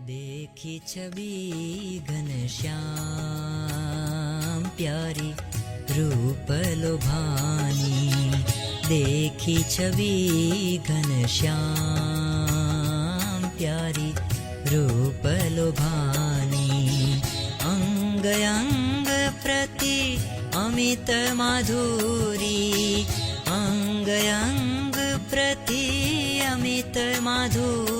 देखी छवि घनश्याम प्यारी रूप लोभानी। देखी छवि घनश्याम प्यारी रूप लोभानी। अमित माधुरी। अंग प्रति अमित माधुरी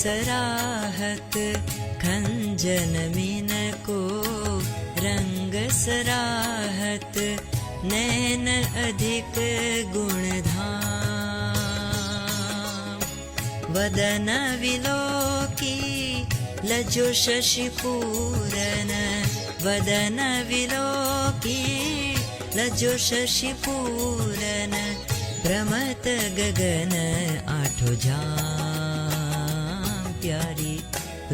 सराहत खंजन मिनको रंग सराहत नैन अधिक गुणधाम। वदन विलोकी लजो शशिपूरन वदन विलोकी लजो शशिपूरन भ्रमत गगन आठो जाम प्यारी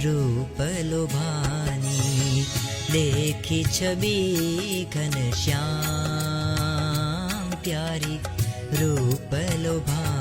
रूप लोभानी देखी छवि घनश्याम प्यारी रूप लोभानी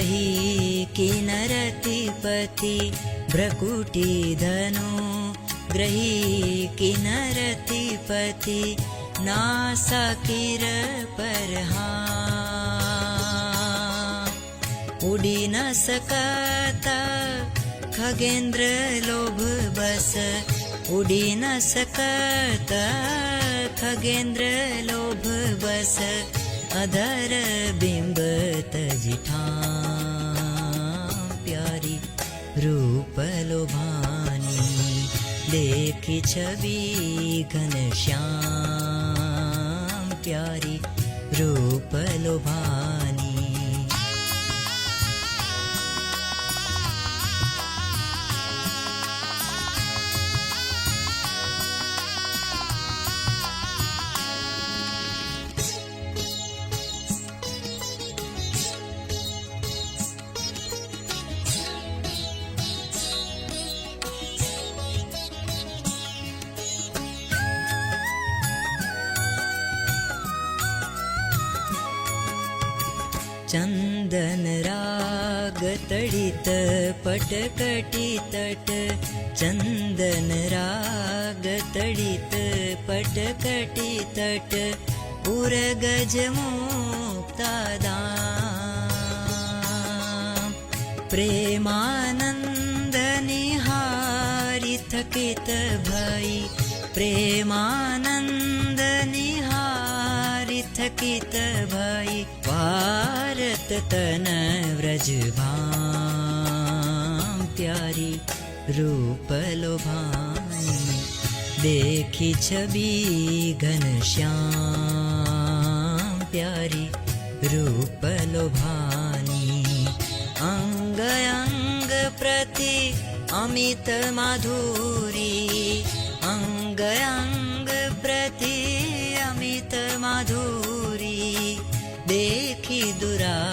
ग्रही किनरतिपति भ्रकुटी धनु। ग्रही किनरतिपति नासा किर परहा उडी न सकता खगेंद्र लोभ बस। उडी न सकता खगेंद्र लोभ बस अधर बिंब तजिठा प्यारी रूप लोभानी। देखी छवि घनश्याम प्यारी रूप लोभानी पटकटी तट चन्दन राग तडित पटकटी तट उर थकित भई ददा प्रेमानन्दनिहारि थकित भई प्रेमानन्दनिकित तन व्रजभा प्यारी रूप लोभानी देखी छवि घनश्याम प्यारी रूप लोभानी अंग अंग प्रति अमित माधुरी। अंग अंग प्रति अमित माधुरी। देखी दुरायो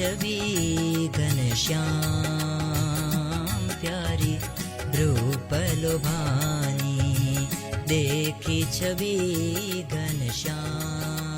वी घनश्याम प्यूपल लोबानि देखी छवि घनश्याम।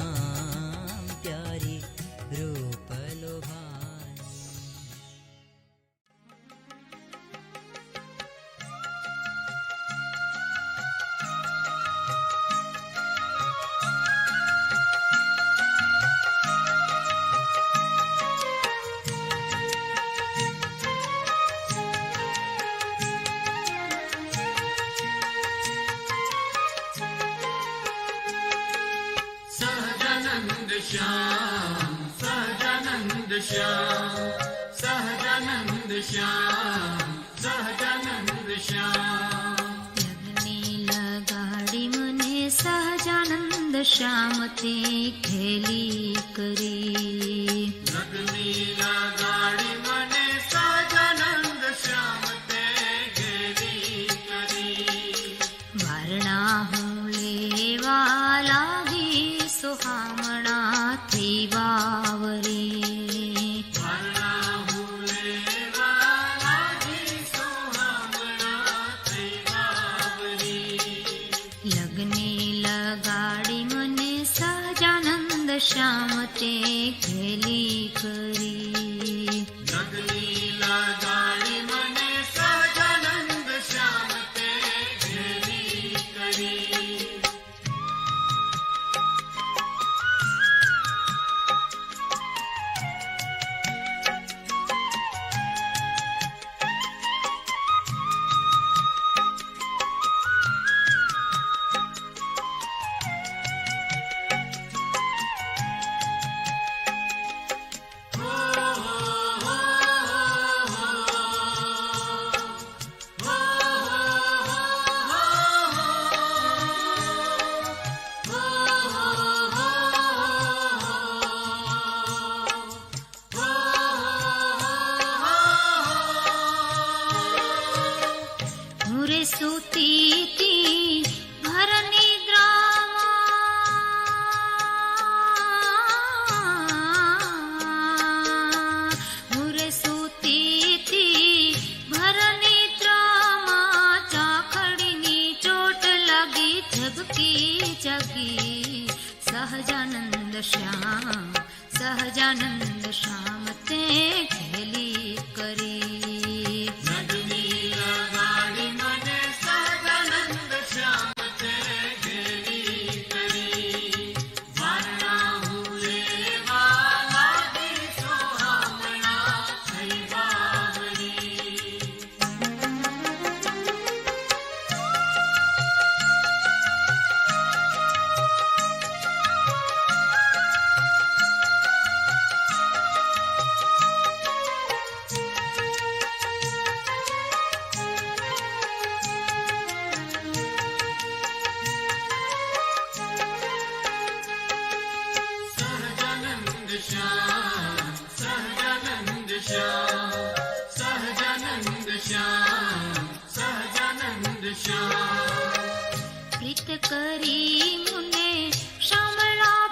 सहमति ಸ್ತುತಿ करी मुने शमला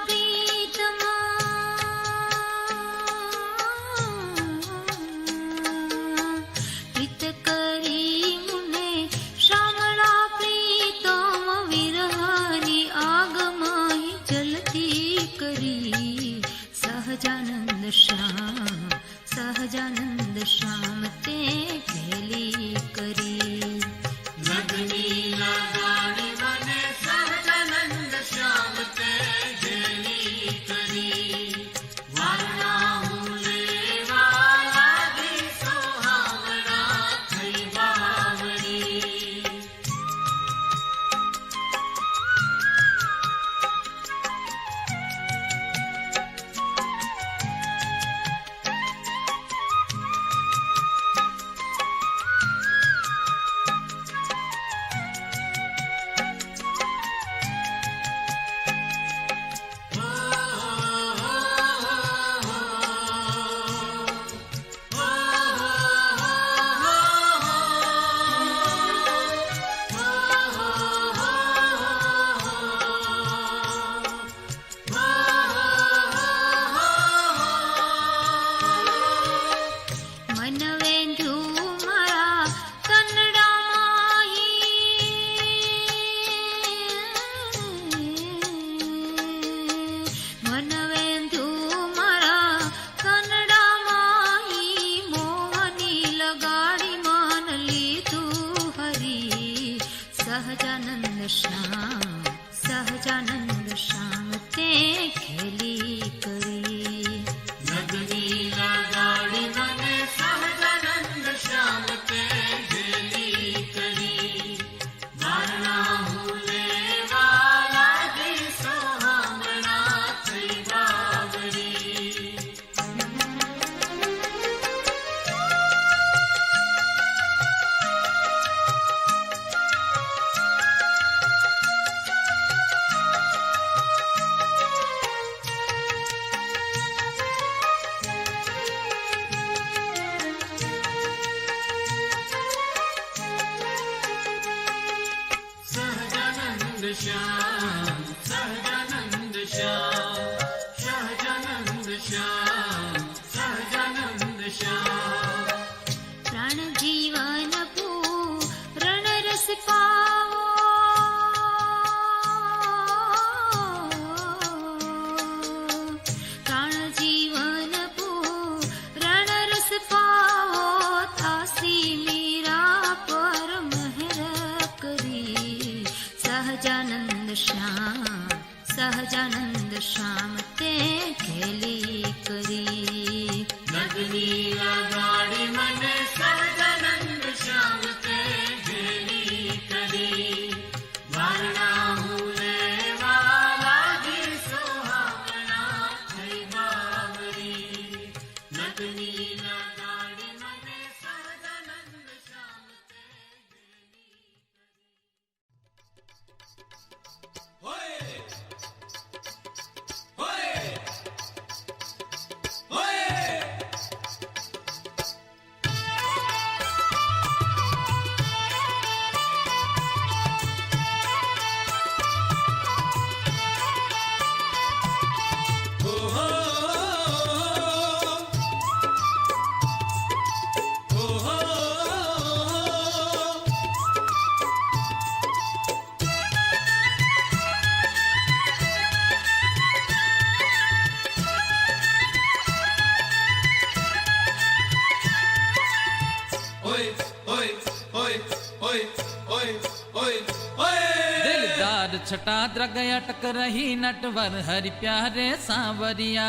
छटा द्रग अटक रही नटवर हरि प्यारे सांवरिया।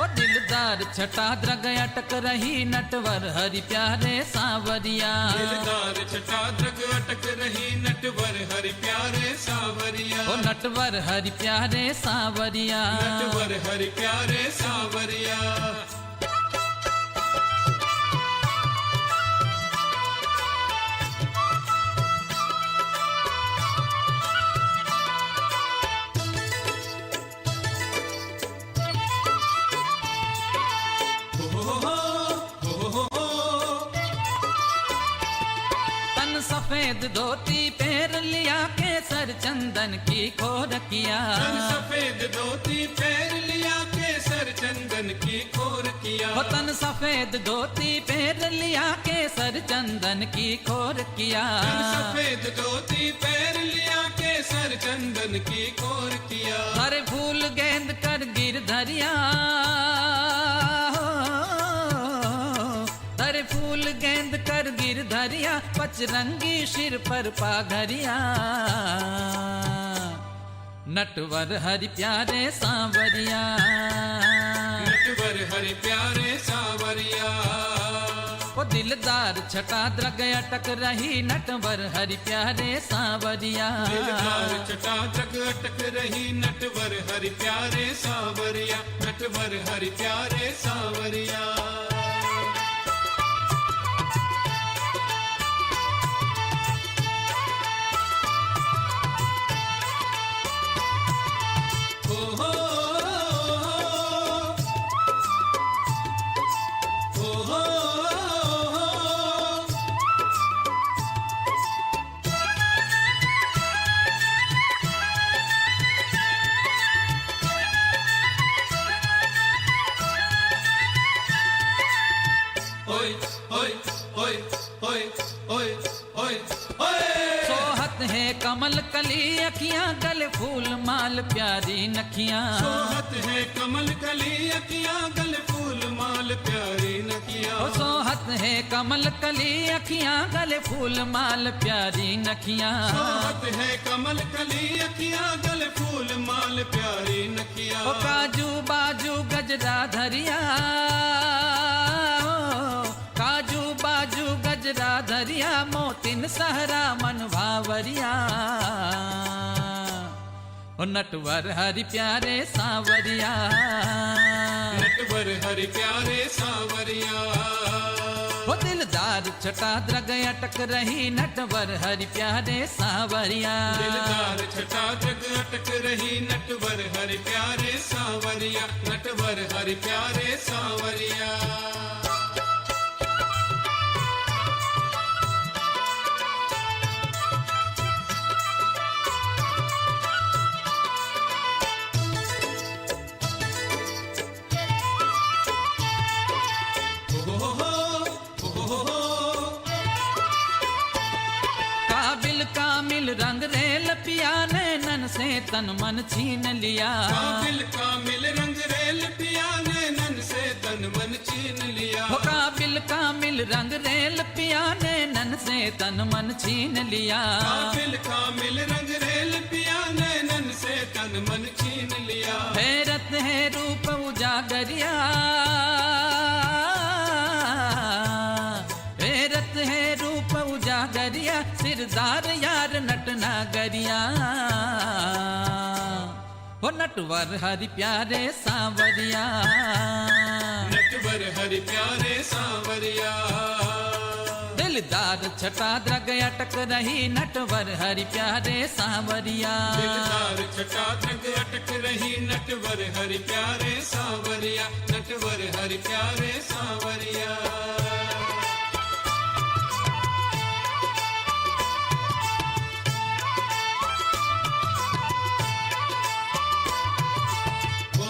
ओ दिलदार छटा द्रग अटक रही नटवर हरि प्यारे सांवरिया। दिलदार छटा द्रग अटक रही नटवर हरि प्यारे सावरिया। ओ नटवर हरि प्यारे सांवरिया। नटवर हरि प्यारे सावरिया। सफ़ेद धोती पैर लिया केसर चंदन की खोर किया सफ़ेद धोती पैर लिया केसर चंदन की खोर किया ओ तन सफ़ेद धोती पैर लिया केसर चंदन की खोर किया सफ़ेद धोती पैर लिया केसर चंदन की खोर किया हर फूल गेंद कर गिर धरिया। पचरंगी सिर पर पाघरिया नटवर हरि प्यारे सांवरिया। नटवर हरि प्यारे सावरिया। ओ दिलदार छटा द्रग अटक रही नटवर हरि प्यारे सांवरिया। दिलदार चटा जग अटक रही नटवर हरि प्यारे सावरिया। नटवर हरि प्यारे सावरिया। नखियाँ सोहत है कमल कली अकिया गल फूल माल प्यारी नकिया। ओ सोहत है कमल कली अखियाँ गल फूल माल प्यारी नखियाँ सोहत है कमल कली अकिया गल फूल माल प्यारी नकिया। ओ काजू बाजू गजरा धरिया काजू बाजू गजरा धरिया मोतिन सहरा मन भावरिया। नटवर हरि प्यारे सांवरिया। नटवर हरि प्यारे सावरिया। ओ दिलदार छटा द्रग अटक रही नटवर हरि प्यारे सांवरिया। दिलदार छटा जग अटक रही नटवर हरि प्यारे सावरिया। नटवर हरि प्यारे सावरिया। तन मन छीन लिया। काबिल कामिल रंग रेल पिया ने नन से तन मन छीन लिया। हो काबिल कामिल रंग रेल पिया ने नन से तन मन छीन लिया। काबिल कामिल रंग रेल पिया ने नन से तन मन छीन लिया। हैरत है रूप उजागरिया। हैरत है रूप उजागरिया। सिरदार यार नट नागरिया। हो नटवर हरि प्यारे सांवरिया। नटवर हरि प्यारे सांवरिया। दिलदार छटा द्रग अटक रही नटवर हरि प्यारे सांवरिया। दिलदार छटा तक अटक रही नटवर हरि प्यारे सांवरिया। नटवर हरि प्यारे सांवरिया।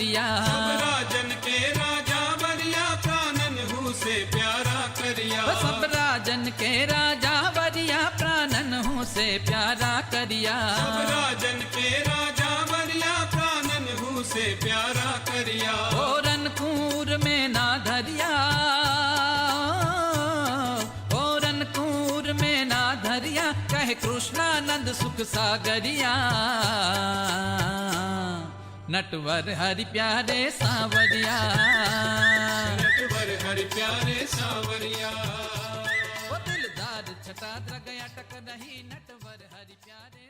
करिया सब राजन के राजा बरिया प्राणन हूँ से प्यारा करिया। सब राजन के राजा वरिया प्राणन हूँ से प्यारा करिया। सब राजन के राजा बरिया प्राणन हूँ से प्यारा करिया। ओरन कूर में ना धरिया। ओरन कूर में ना धरिया कहे कृष्णानंद सुख सागरिया। नटवर हरि प्यारे सांवरिया। नटवर हरि प्यारे सांवरिया वो दिलदार छटा गया टक नहीं, नटवर हरि प्यारे